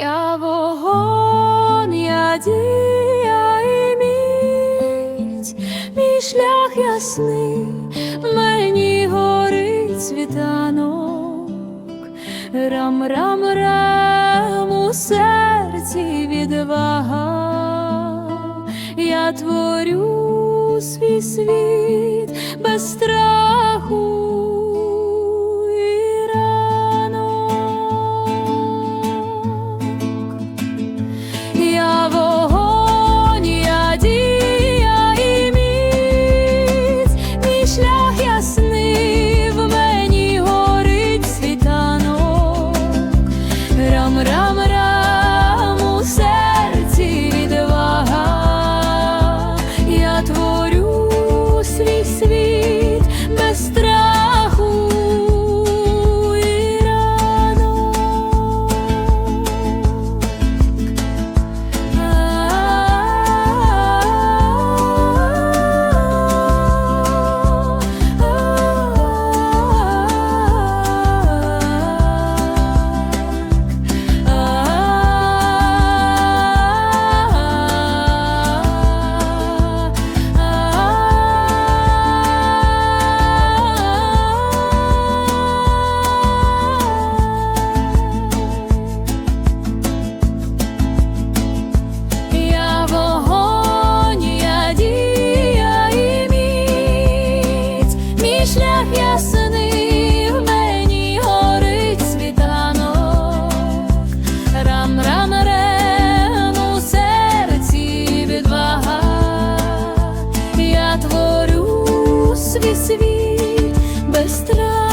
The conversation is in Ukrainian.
Я вогонь, я дія і міць, мій шлях ясний, мені горить світанок, рам рам рам у серці відвага, я творю свій світ без страху. Шлях світ без страх.